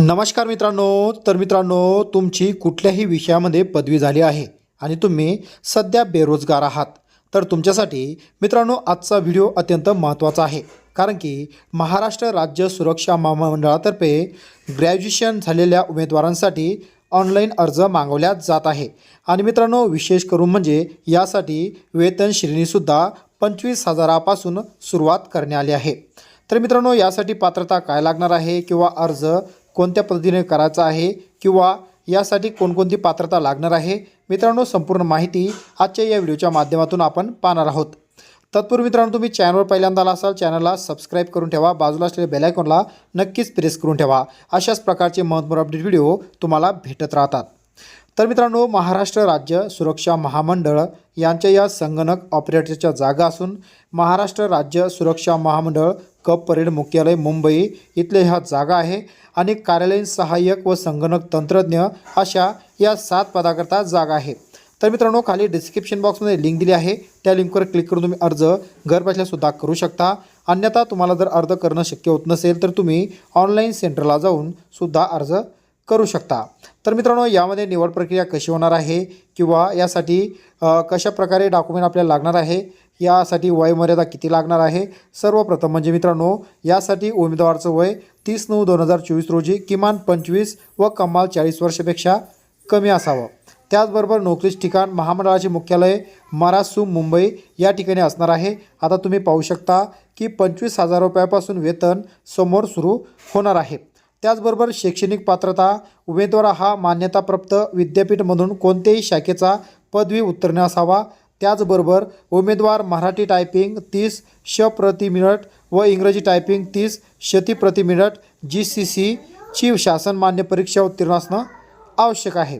नमस्कार मित्रांनो. तर मित्रांनो तुमची कुठल्याही विषयामध्ये पदवी झाली आहे आणि तुम्ही सध्या बेरोजगार आहात तर तुमच्यासाठी मित्रांनो आजचा व्हिडिओ अत्यंत महत्त्वाचा आहे. कारण की महाराष्ट्र राज्य सुरक्षा महामंडळातर्फे ग्रॅज्युएशन झालेल्या उमेदवारांसाठी ऑनलाईन अर्ज मागवल्या जात आहे. आणि मित्रांनो विशेष करून म्हणजे यासाठी वेतन श्रेणीसुद्धा पंचवीस हजारापासून सुरुवात करण्यात आली आहे. तर मित्रांनो यासाठी पात्रता काय लागणार आहे किंवा अर्ज कोणत्या पद्धतीने करायचा आहे किंवा यासाठी कोणकोणती पात्रता लागणार आहे? मित्रांनो संपूर्ण माहिती आजच्या या व्हिडिओच्या माध्यमातून आपण पाहणार आहोत. तत्पूर्वी मित्रांनो तुम्ही चॅनलवर पहिल्यांदा आला असाल चॅनलला सबस्क्राईब करून ठेवा. बाजूला असलेल्या बेलायकॉनला नक्कीच प्रेस करून ठेवा. अशाच प्रकारचे महत्त्वपूर्ण अपडेट व्हिडिओ तुम्हाला भेटत राहतात. तर मित्रांनो महाराष्ट्र राज्य सुरक्षा महामंडळ यांच्या या संगणक ऑपरेटरच्या जागा असून महाराष्ट्र राज्य सुरक्षा महामंडळ कप परेड मुख्यालय मुंबई इथले ह्या जागा आहे. आणि कार्यालयीन सहाय्यक व संगणक तंत्रज्ञ अशा या सात पदाकरता जागा आहे. तर मित्रांनो खाली डिस्क्रिप्शन बॉक्समध्ये लिंक दिली आहे. त्या लिंकवर क्लिक करून तुम्ही अर्ज घरबसल्यासुद्धा करू शकता. अन्यथा तुम्हाला जर अर्ज करणं शक्य होत नसेल तर तुम्ही ऑनलाईन सेंटरला जाऊन सुद्धा अर्ज करू शकता. तर मित्रांनो यामध्ये निवड प्रक्रिया कशी होणार आहे? किंवा यासाठी कशा प्रकारे डॉक्युमेंट आपल्याला लागणार आहे? यासाठी वयमर्यादा किती लागणार आहे? सर्वप्रथम म्हणजे मित्रांनो यासाठी उमेदवाराचं वय तीस नऊ दोन हजार चोवीस रोजी किमान पंचवीस व कमाल चाळीस वर्षापेक्षा कमी असावं. त्याचबरोबर नोकरीचे ठिकाण महामंडळाचे मुख्यालय मरासू मुंबई या ठिकाणी असणार आहे. आता तुम्ही पाहू शकता की पंचवीस हजार रुपयापासून वेतन समोर सुरू होणार आहे. त्याचबरोबर शैक्षणिक पात्रता उमेदवार हा मान्यताप्राप्त विद्यापीठमधून कोणत्याही शाखेचा पदवी उत्तीर्ण असावा. त्याचबरोबर उमेदवार मराठी टायपिंग तीस श प्रति मिनिट व इंग्रजी टायपिंग तीस शती प्रति मिनिट जी सी सीची शासनमान्य परीक्षा उत्तीर्ण असणं आवश्यक आहे.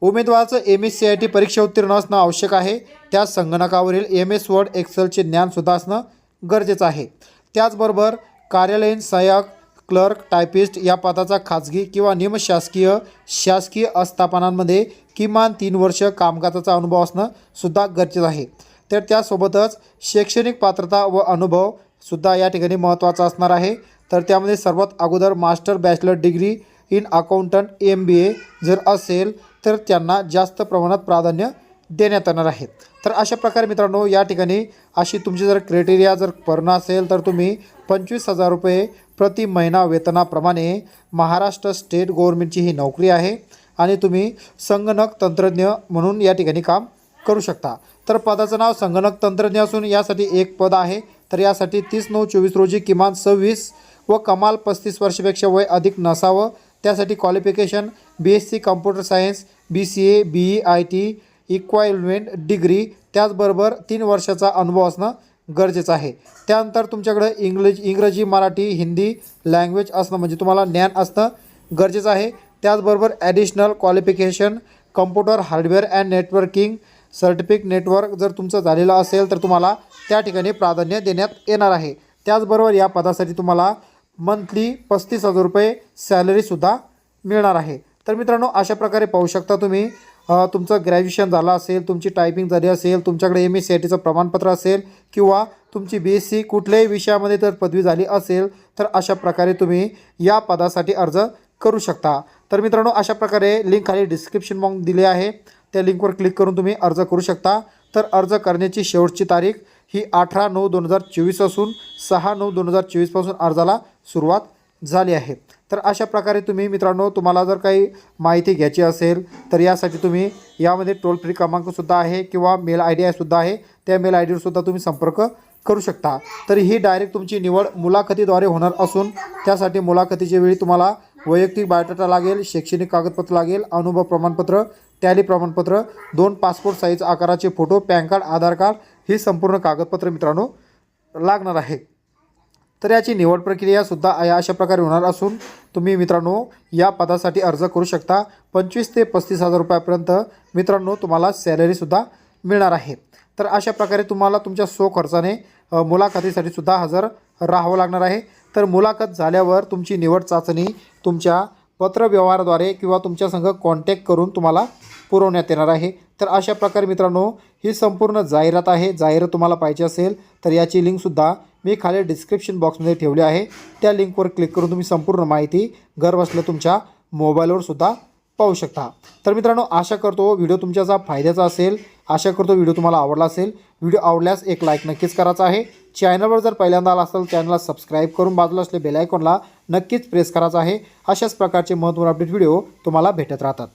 उमेदवाराचं M S C I T परीक्षा उत्तीर्ण असणं आवश्यक आहे. त्या संगणकावरील एम एस वर्ड एक्सेलचे ज्ञानसुद्धा असणं गरजेचं आहे. त्याचबरोबर कार्यालयीन सहाय्यक क्लर्क टायपिस्ट या पदाचा खाजगी किंवा निमशासकीय शासकीय आस्थापनांमध्ये किमान तीन वर्ष कामकाजाचा अनुभव असणं सुद्धा गरजेचं आहे. तर त्यासोबतच शैक्षणिक पात्रता व अनुभव सुद्धा या ठिकाणी महत्त्वाचा असणार आहे. तर त्यामध्ये सर्वात अगोदर master bachelor degree in accountant M B A जर असेल तर त्यांना जास्त प्रमाणात प्राधान्य देण्यात येणार आहेत. तर अशा प्रकारे मित्रांनो या ठिकाणी अशी तुमची जर क्रायटेरिया जर पूर्ण असेल तर तुम्ही पंचवीस हजार रुपये प्रति महिना वेतनाप्रमाणे महाराष्ट्र स्टेट गव्हर्नमेंटची ही नोकरी आहे आणि तुम्ही संगणक तंत्रज्ञ म्हणून या ठिकाणी काम करू शकता. तर पदाचं नाव संगणक तंत्रज्ञ असून यासाठी एक पद आहे. तर यासाठी तीस नऊ चोवीस रोजी किमान सव्वीस व कमाल पस्तीस वर्षापेक्षा वय अधिक नसावं. त्यासाठी qualification B S C computer science B C A B E I T equivalent degree त्याचबरोबर तीन वर्षाचा अनुभव असणं गरजेचं आहे. त्यानंतर तुमच्याकडं इंग्लिश इंग्रजी मराठी हिंदी लँग्वेज असणं म्हणजे तुम्हाला ज्ञान असणं गरजेचं आहे. त्याचबरोबर additional qualification computer hardware and networking certificate network जर तुमचं झालेलं असेल तर तुम्हाला त्या ठिकाणी प्राधान्य देण्यात येणार आहे. त्याचबरोबर या पदासाठी तुम्हाला मंथली पस्तीस हजार रुपये सॅलरीसुद्धा मिळणार आहे. तर मित्रांनो अशा प्रकारे पाहू शकता तुम्ही तुमचं ग्रॅज्युएशन झालं असेल तुमची टायपिंग झाली असेल तुमच्याकडे एम एस सी आय टीचं प्रमाणपत्र असेल किंवा तुमची बी एस सी कुठल्याही विषयामध्ये जर पदवी झाली असेल तर अशा प्रकारे तुम्ही या पदासाठी अर्ज करू शकता. तर मित्रांनो अशा प्रकारे लिंक खाली डिस्क्रिप्शन बॉक्स दिले आहे. त्या लिंकवर क्लिक करून तुम्ही अर्ज करू शकता. तर अर्ज करण्याची शेवटची तारीख ही अठरा नऊ दोन हजार चोवीस असून सहा नऊ दोन हजार चोवीसपासून अर्जाला सुरुवात झाली आहे. तर अशा प्रकारे तुम्ही मित्रांनो तुम्हाला जर काही माहिती घ्यायची असेल तर यासाठी तुम्ही यामध्ये टोल फ्री क्रमांकसुद्धा आहे किंवा मेल आय डी सुद्धा आहे. त्या मेल आय डीवरसुद्धा तुम्ही संपर्क करू शकता. तर ही डायरेक्ट तुमची निवड मुलाखतीद्वारे होणार असून त्यासाठी मुलाखतीच्या वेळी तुम्हाला वैयक्तिक बायोडाटा लागेल शैक्षणिक कागदपत्र लागेल अनुभव प्रमाणपत्र टॅली प्रमाणपत्र दोन पासपोर्ट साईज आकाराचे photo PAN card Aadhaar card ही संपूर्ण कागदपत्र मित्रांनो लागणार आहे. तर याची निवड प्रक्रियासुद्धा या अशा प्रकारे होणार असून तुम्ही मित्रांनो या पदासाठी अर्ज करू शकता. पंचवीस ते पस्तीस हजार रुपयापर्यंत मित्रांनो तुम्हाला सॅलरीसुद्धा मिळणार आहे. तर अशा प्रकारे तुम्हाला तुमच्या सो खर्चाने मुलाखतीसाठी सुद्धा हजर राहावं लागणार आहे. तर मुलाखत झाल्यावर तुमची निवड चाचणी तुमच्या पत्रव्यवहाराद्वारे किंवा तुमच्या संघ कॉन्टॅक्ट करून तुम्हाला पुरवण्यात येणार आहे. तर अशा प्रकारे मित्रांनो ही संपूर्ण जाहिरात आहे. जाहिरात तुम्हाला पाहिजे असेल तर याची लिंकसुद्धा मी खाली डिस्क्रिप्शन बॉक्समध्ये ठेवली आहे. त्या लिंकवर क्लिक करून तुम्ही संपूर्ण माहिती घरबसल्या तुमच्या मोबाईलवर सुद्धा पाहू शकता. तर मित्रांनो आशा करतो व्हिडिओ तुमच्याचा फायद्याचा असेल. आशा करतो व्हिडिओ तुम्हाला आवडला असेल. व्हिडिओ आवडल्यास एक लाईक नक्कीच करायचा आहे. चॅनलवर जर पहिल्यांदा आला असेल चॅनलला सबस्क्राईब करून बाजूला असले बेलायकॉनला नक्कीच प्रेस करायचा आहे. अशाच प्रकारचे महत्त्वपूर्ण अपडेट व्हिडिओ तुम्हाला भेटत राहतात.